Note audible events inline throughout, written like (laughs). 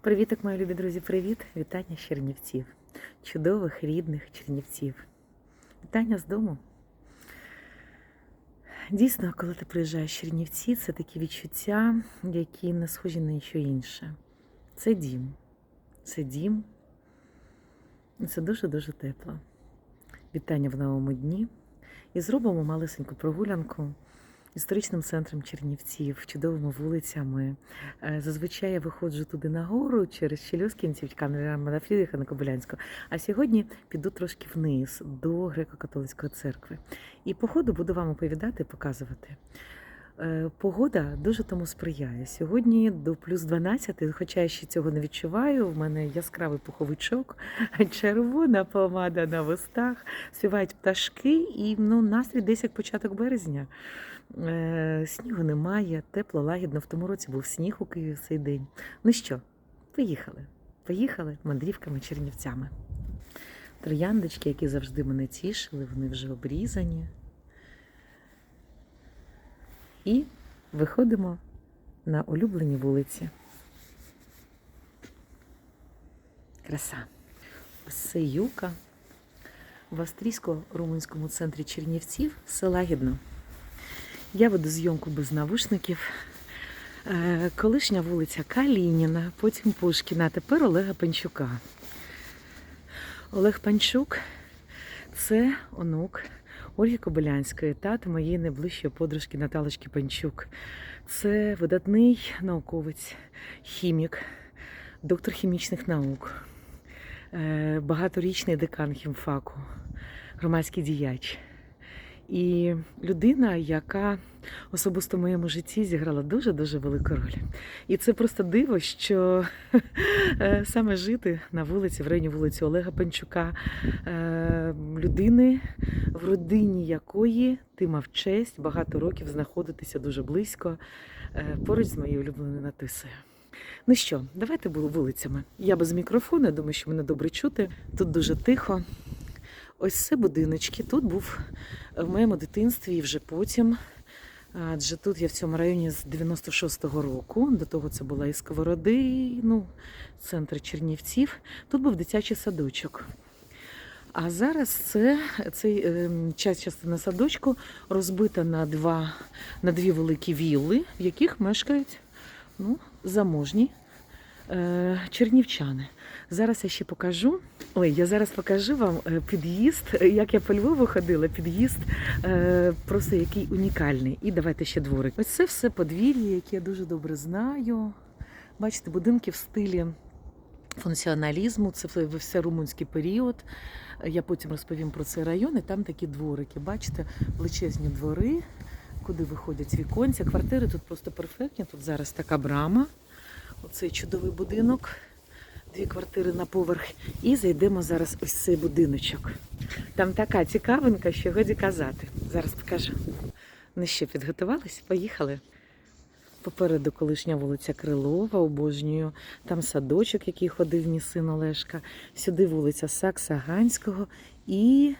Привіток, мої любі друзі, привіт! Вітання з Чернівців, чудових рідних Чернівців. Вітання з дому. Дійсно, коли ти приїжджаєш в Чернівці, це такі відчуття, які не схожі на нічого інше. Це дім. Це дім. Це дуже-дуже тепло. Вітання в новому дні. І зробимо малесеньку прогулянку історичним центром Чернівців, чудовими вулицями. Е, Зазвичай я виходжу туди нагору через Челюскінців, на Фрідріха на Кобилянську. А сьогодні піду трошки вниз до греко-католицької церкви. І по ходу буду вам оповідати, показувати. Е, Погода дуже тому сприяє. Сьогодні до плюс 12, хоча я ще цього не відчуваю. В мене яскравий пуховичок, (laughs) червона помада на вустах, співають пташки, і ну, настрій десь як початок березня. Е, Снігу немає, тепло, лагідно. В тому році був сніг у Києві цей день. Ну що, поїхали. Поїхали мандрівками чернівцями. Трояндочки, які завжди мене тішили, вони вже обрізані. І виходимо на улюблені вулиці. Краса. Це юка в австрійсько-румунському центрі Чернівців села Гідно. Я веду зйомку без навушників. Е, Колишня вулиця Калініна, потім Пушкіна, а тепер Олега Панчука. Олег Панчук це онук Ольги Кобилянської, тата моєї найближчої подружки Наталочки Панчук. Це видатний науковець, хімік, доктор хімічних наук, е, багаторічний декан хімфаку, громадський діяч. І людина, яка особисто в моєму житті зіграла дуже-дуже велику роль. І це просто диво, що (laughs) е, саме жити на вулиці, в районі вулиці Олега Панчука, е, людини, в родині якої ти мав честь багато років знаходитися дуже близько е, поруч з моєю улюбленою Натисою. Ну що, давайте вулицями. Я без мікрофону, я думаю, що мене добре чути. Тут дуже тихо. Ось це будиночки. Тут був в моєму дитинстві і вже потім. Адже тут я в цьому районі з 96-го року. До того це була і Сковороди, ну, центр Чернівців. Тут був дитячий садочок. А зараз це цей е, час частина садочку розбита на два на дві великі вілли, в яких мешкають ну, заможні е, чернівчани. Зараз я ще покажу. Ой, я зараз покажу вам е, під'їзд, е, як я по Львову ходила, під'їзд е, просто який унікальний. І давайте ще дворик. Ось це все подвір'я, яке я дуже добре знаю. Бачите, будинки в стилі функціоналізму, це все- румунський період. Я потім розповім про цей район, і там такі дворики. Бачите, величезні двори, куди виходять віконця. Квартири тут просто перфектні. Тут зараз така брама. Оцей чудовий будинок. Дві квартири на поверх. І зайдемо зараз ось цей будиночок. Там така цікавинка, що годі казати. Зараз покажу. Ну що, підготувались? Поїхали. Попереду колишня вулиця Крилова, обожнюю. Там садочок, який ходив мій син Олешка. Сюди вулиця Сакса Ганського і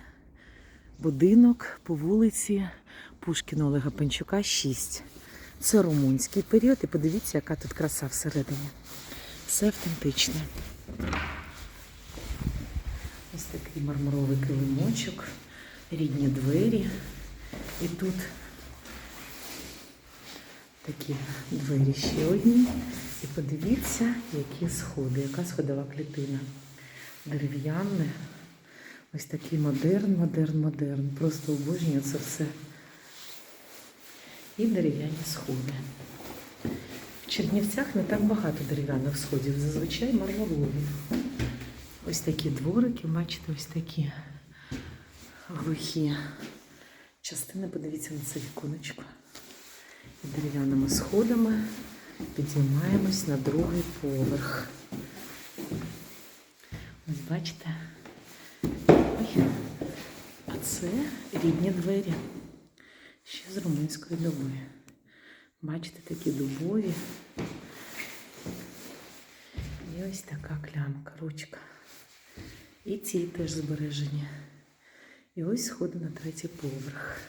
будинок по вулиці Пушкіна Олега Панчука, 6. Це румунський період. І подивіться, яка тут краса всередині. Все автентичне. Ось такий мармуровий килимочок, рідні двері. І тут такі двері ще одні. І подивіться, які сходи, яка сходова клітина. Дерев'яне. Ось такий модерн, модерн, модерн. Просто обожнюю це все. І дерев'яні сходи. В Чернівцях не так багато дерев'яних сходів, зазвичай мармурові. Ось такі дворики, бачите, ось такі глухі частини. Подивіться на це віконечко. Дерев'яними сходами підіймаємось на другий поверх. Ось бачите. Ой. А це рідні двері. Ще з румунської доби. Бачите, такі дубові. І ось така клямка, ручка. І ці теж збережені. І ось сходи на третій поверх.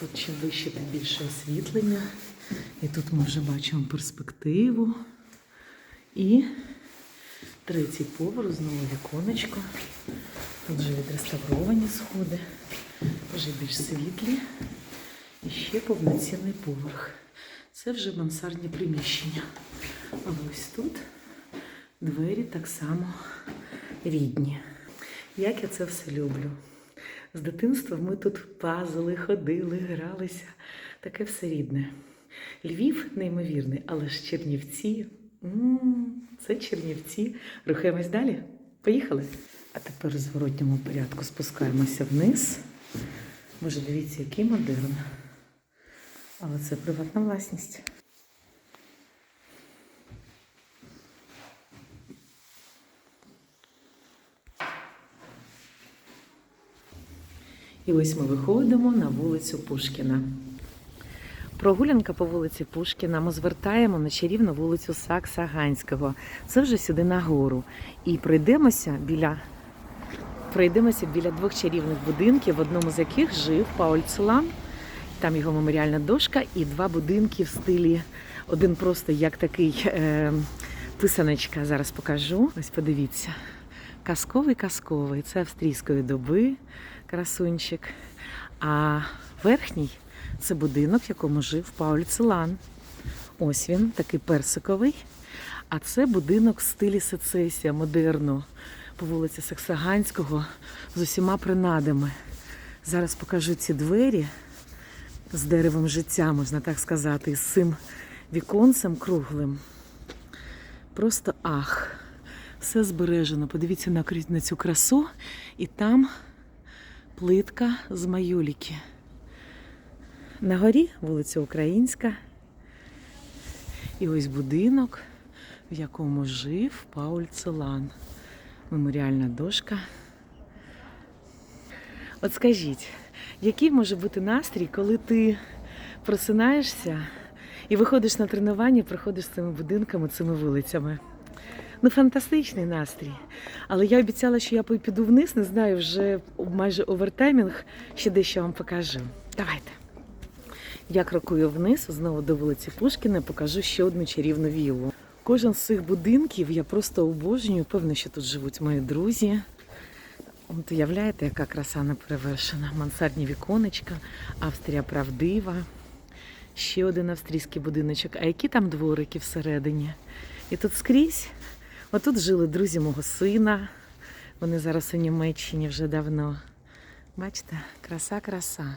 Тут Чим вище, тим більше освітлення. І тут ми вже бачимо перспективу. І третій поверх, знову віконечко. Тут вже відреставровані сходи, вже більш світлі. І ще повноцінний поверх. Це вже мансардні приміщення. А ось тут двері так само рідні. Як я це все люблю. З дитинства ми тут пазили, ходили, гралися. Таке все рідне. Львів неймовірний, але ж Чернівці. м, Це Чернівці. Рухаємось далі. Поїхали. А тепер у зворотньому порядку спускаємося вниз. Боже, дивіться, який модерн. Але це приватна власність. І ось ми виходимо на вулицю Пушкіна. Прогулянка по вулиці Пушкіна. Ми звертаємо на чарівну вулицю Сакса Ганського. Це вже сюди нагору. І пройдемося біля, пройдемося біля двох чарівних будинків, в одному з яких жив Пауль Целан. Там його меморіальна дошка і два будинки в стилі. Один просто як такий е, писаночка. Зараз покажу. Ось подивіться. Казковий казковий. Це австрійської доби красунчик. А верхній це будинок, в якому жив Пауль Целан. Ось він, такий персиковий. А це будинок в стилі сецесія, модерну, по вулиці Саксаганського з усіма принадами. Зараз покажу ці двері з деревом життя, можна так сказати, з цим віконцем круглим. Просто ах, все збережено. Подивіться на цю красу, і там плитка з майоліки. На горі вулиця Українська. І ось будинок, в якому жив Пауль Целан. Меморіальна дошка. От скажіть, який може бути настрій, коли ти просинаєшся і виходиш на тренування, проходиш цими будинками, цими вулицями? Ну, фантастичний настрій. Але я обіцяла, що я піду вниз, не знаю, вже майже овертаймінг, ще дещо вам покажу. Давайте. Я крокую вниз, знову до вулиці Пушкіна, покажу ще одну чарівну віллу. Кожен з цих будинків я просто обожнюю. Певно, що тут живуть мої друзі. От уявляєте, яка краса неперевершена. Мансардні віконечка, Австрія правдива. Ще один австрійський будиночок. А які там дворики всередині? І тут скрізь. Отут жили друзі мого сина. Вони зараз у Німеччині вже давно. Бачите, краса, краса.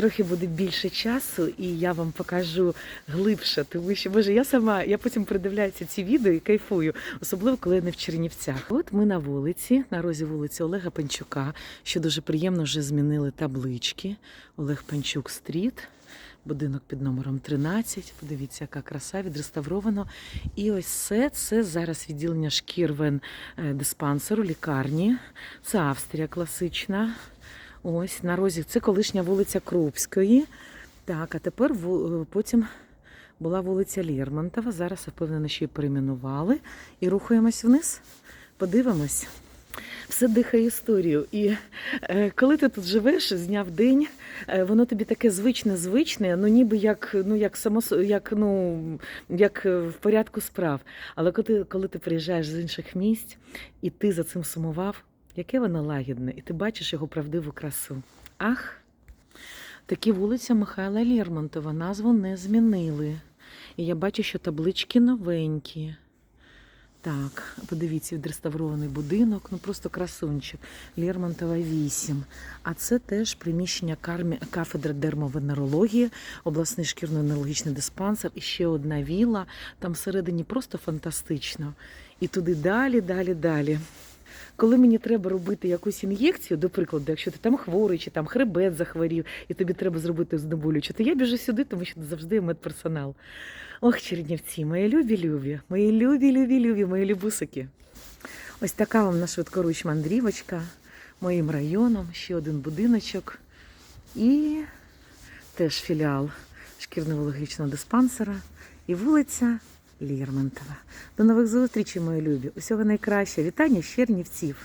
Трохи буде більше часу, і я вам покажу глибше, тому що боже, я сама, я потім придивляюся ці відео і кайфую, особливо коли я не в Чернівцях. От ми на вулиці, на розі вулиці Олега Панчука, що дуже приємно вже змінили таблички. Олег Панчук стріт, будинок під номером 13. Подивіться, яка краса відреставровано. І ось це, це зараз відділення шкірвен е, диспансеру, лікарні. Це Австрія класична. Ось на розі. Це колишня вулиця Крупської. Так, а тепер потім була вулиця Лермонтова. Зараз я впевнена, що її перейменували. І рухаємось вниз. Подивимось. Все дихає історію. І е, коли ти тут живеш з дня в день, е, воно тобі таке звичне, звичне, ну ніби як, ну, як, само, як, ну, як е, в порядку справ. Але коли, коли ти приїжджаєш з інших місць, і ти за цим сумував, яке воно лагідне, і ти бачиш його правдиву красу. Ах, такі вулиця Михайла Лермонтова, назву не змінили. І я бачу, що таблички новенькі. Так, подивіться, відреставрований будинок, ну просто красунчик. Лермонтова 8. А це теж приміщення кафедри дермовенерології, обласний шкірно-енергічний диспансер і ще одна віла. Там всередині просто фантастично. І туди далі, далі, далі. Коли мені треба робити якусь ін'єкцію, до прикладу, якщо ти там хворий, чи там хребет захворів, і тобі треба зробити знеболюче, то я біжу сюди, тому що завжди є медперсонал. Ох, Чернівці, мої любі любі, мої любі, любі, любі, мої любусики. Ось така вам на швидкоруч мандрівочка моїм районом, ще один будиночок і теж філіал шкірно-вологічного диспансера і вулиця Лермонтова. До нових зустрічей, мої любі. Усього найкраще. Вітання з Чернівців.